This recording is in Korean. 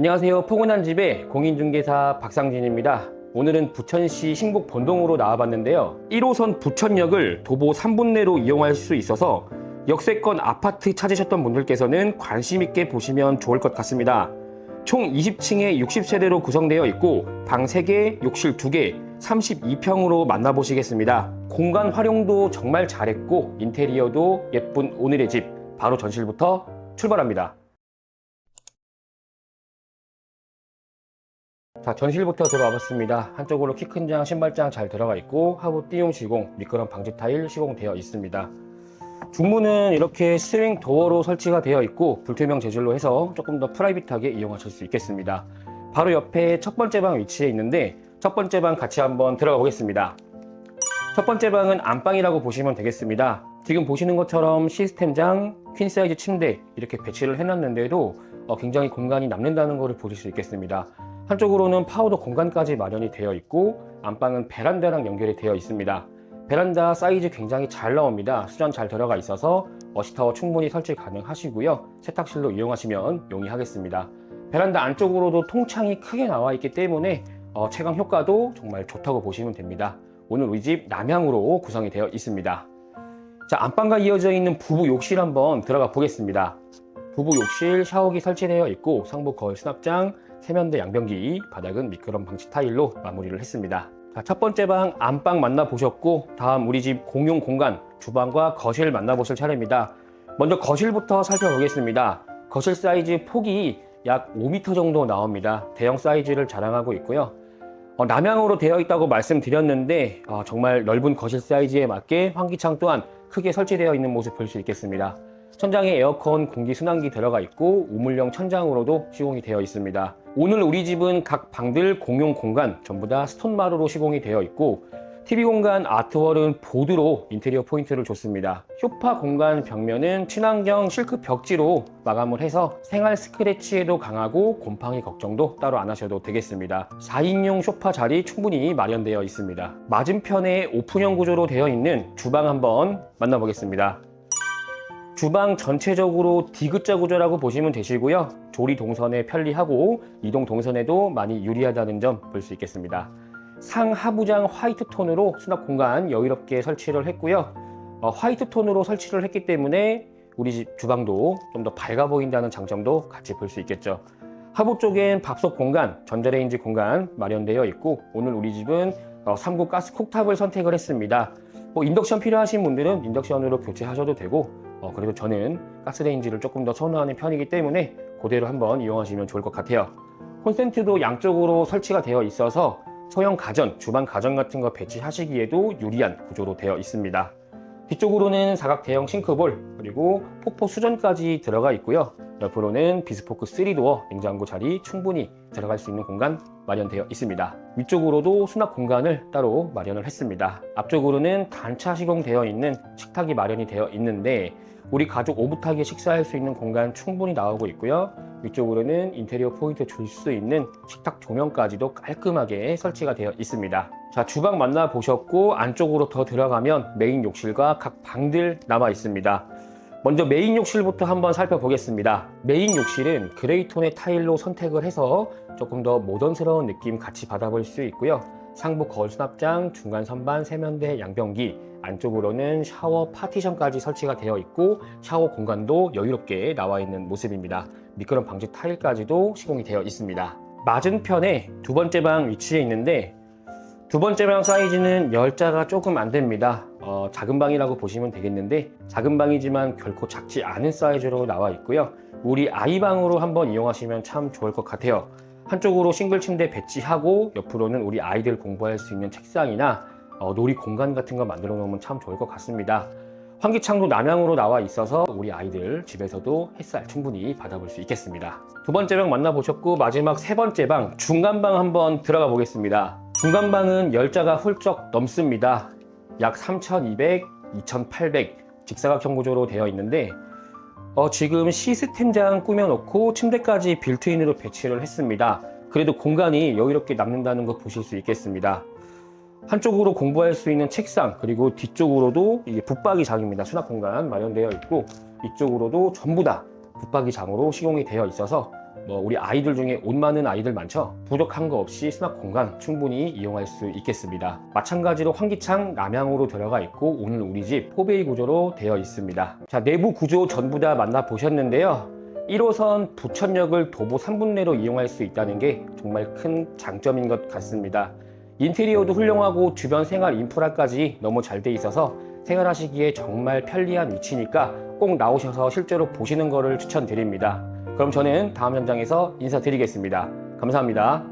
안녕하세요. 포근한 집의 공인중개사 박상진입니다. 오늘은 부천시 신곡 본동으로 나와봤는데요. 1호선 부천역을 도보 3분 내로 이용할 수 있어서 역세권 아파트 찾으셨던 분들께서는 관심 있게 보시면 좋을 것 같습니다. 총 20층에 60세대로 구성되어 있고 방 3개, 욕실 2개, 32평으로 만나보시겠습니다. 공간 활용도 정말 잘했고 인테리어도 예쁜 오늘의 집 바로 전실부터 출발합니다. 자, 전실부터 들어와 봤습니다. 한쪽으로 키 큰 장, 신발장 잘 들어가 있고 하부 띄움 시공, 미끄럼 방지 타일 시공되어 있습니다. 중문은 이렇게 스윙 도어로 설치가 되어 있고 불투명 재질로 해서 조금 더 프라이빗하게 이용하실 수 있겠습니다. 바로 옆에 첫 번째 방 위치에 있는데 첫 번째 방 같이 한번 들어가 보겠습니다. 첫 번째 방은 안방이라고 보시면 되겠습니다. 지금 보시는 것처럼 시스템장, 퀸 사이즈 침대 이렇게 배치를 해놨는데도 어, 굉장히 공간이 남는다는 것을 보실 수 있겠습니다. 한쪽으로는 파우더 공간까지 마련이 되어 있고 안방은 베란다랑 연결이 되어 있습니다. 베란다 사이즈 굉장히 잘 나옵니다. 수전 잘 들어가 있어서 어시타워 충분히 설치 가능하시고요. 세탁실로 이용하시면 용이하겠습니다. 베란다 안쪽으로도 통창이 크게 나와 있기 때문에 어, 채광 효과도 정말 좋다고 보시면 됩니다. 오늘 우리 집 남향으로 구성이 되어 있습니다. 자, 안방과 이어져 있는 부부 욕실 한번 들어가 보겠습니다. 부부 욕실 샤워기 설치되어 있고 상부 거울 수납장, 세면대 양변기, 바닥은 미끄럼 방지 타일로 마무리를 했습니다. 자, 첫 번째 방 안방 만나보셨고 다음 우리 집 공용 공간 주방과 거실 만나보실 차례입니다. 먼저 거실부터 살펴보겠습니다. 거실 사이즈 폭이 약 5m 정도 나옵니다. 대형 사이즈를 자랑하고 있고요. 어, 남향으로 되어 있다고 말씀드렸는데 어, 정말 넓은 거실 사이즈에 맞게 환기창 또한 크게 설치되어 있는 모습 볼 수 있겠습니다. 천장에 에어컨, 공기 순환기 들어가 있고 우물형 천장으로도 시공이 되어 있습니다. 오늘 우리 집은 각 방들 공용 공간 전부 다 스톤마루로 시공이 되어 있고 TV 공간 아트월은 보드로 인테리어 포인트를 줬습니다. 쇼파 공간 벽면은 친환경 실크 벽지로 마감을 해서 생활 스크래치에도 강하고 곰팡이 걱정도 따로 안 하셔도 되겠습니다. 4인용 쇼파 자리 충분히 마련되어 있습니다. 맞은편에 오픈형 구조로 되어 있는 주방 한번 만나보겠습니다. 주방 전체적으로 디귿자 구조라고 보시면 되시고요. 조리 동선에 편리하고 이동 동선에도 많이 유리하다는 점 볼 수 있겠습니다. 상하부장 화이트 톤으로 수납 공간 여유롭게 설치를 했고요. 어, 화이트 톤으로 설치를 했기 때문에 우리 집 주방도 좀 더 밝아 보인다는 장점도 같이 볼 수 있겠죠. 하부 쪽엔 밥솥 공간, 전자레인지 공간 마련되어 있고 오늘 우리 집은 어, 3구 가스 쿡탑을 선택을 했습니다. 뭐 인덕션 필요하신 분들은 인덕션으로 교체하셔도 되고 어, 그래도 저는 가스레인지를 조금 더 선호하는 편이기 때문에 그대로 한번 이용하시면 좋을 것 같아요. 콘센트도 양쪽으로 설치가 되어 있어서 소형 가전, 주방 가전 같은 거 배치하시기에도 유리한 구조로 되어 있습니다. 뒤쪽으로는 사각 대형 싱크볼, 그리고 폭포 수전까지 들어가 있고요. 옆으로는 비스포크 3도어 냉장고 자리 충분히 들어갈 수 있는 공간 마련되어 있습니다. 위쪽으로도 수납 공간을 따로 마련을 했습니다. 앞쪽으로는 단차 시공되어 있는 식탁이 마련이 되어 있는데 우리 가족 오붓하게 식사할 수 있는 공간 충분히 나오고 있고요. 위쪽으로는 인테리어 포인트 줄 수 있는 식탁 조명까지도 깔끔하게 설치가 되어 있습니다. 자, 주방 만나 보셨고 안쪽으로 더 들어가면 메인 욕실과 각 방들 남아 있습니다. 먼저 메인 욕실부터 한번 살펴보겠습니다. 메인 욕실은 그레이 톤의 타일로 선택을 해서 조금 더 모던스러운 느낌 같이 받아볼 수 있고요. 상부 거울 수납장, 중간 선반, 세면대, 양변기, 안쪽으로는 샤워 파티션까지 설치가 되어 있고 샤워 공간도 여유롭게 나와 있는 모습입니다. 미끄럼 방지 타일까지도 시공이 되어 있습니다. 맞은편에 두 번째 방 위치해 있는데 두 번째 방 사이즈는 열자가 조금 안 됩니다. 어, 작은 방이라고 보시면 되겠는데 작은 방이지만 결코 작지 않은 사이즈로 나와 있고요. 우리 아이방으로 한번 이용하시면 참 좋을 것 같아요. 한쪽으로 싱글 침대 배치하고 옆으로는 우리 아이들 공부할 수 있는 책상이나 어, 놀이 공간 같은 거 만들어 놓으면 참 좋을 것 같습니다. 환기창도 남향으로 나와 있어서 우리 아이들 집에서도 햇살 충분히 받아볼 수 있겠습니다. 두 번째 방 만나보셨고 마지막 세 번째 방 중간 방 한번 들어가 보겠습니다. 중간 방은 열자가 훌쩍 넘습니다. 약 3,200, 2,800 직사각형 구조로 되어 있는데 어, 지금 시스템장 꾸며놓고 침대까지 빌트인으로 배치를 했습니다. 그래도 공간이 여유롭게 남는다는 거 보실 수 있겠습니다. 한쪽으로 공부할 수 있는 책상 그리고 뒤쪽으로도 이게 붙박이 장입니다. 수납 공간 마련되어 있고 이쪽으로도 전부 다 붙박이 장으로 시공이 되어 있어서 뭐 우리 아이들 중에 옷 많은 아이들 많죠? 부족한 거 없이 수납 공간 충분히 이용할 수 있겠습니다. 마찬가지로 환기창 남향으로 들어가 있고 오늘 우리 집 포베이 구조로 되어 있습니다. 자 내부 구조 전부 다 만나보셨는데요. 1호선 부천역을 도보 3분 내로 이용할 수 있다는 게 정말 큰 장점인 것 같습니다. 인테리어도 훌륭하고 주변 생활 인프라까지 너무 잘 돼 있어서 생활하시기에 정말 편리한 위치니까 꼭 나오셔서 실제로 보시는 것을 추천드립니다. 그럼 저는 다음 현장에서 인사드리겠습니다. 감사합니다.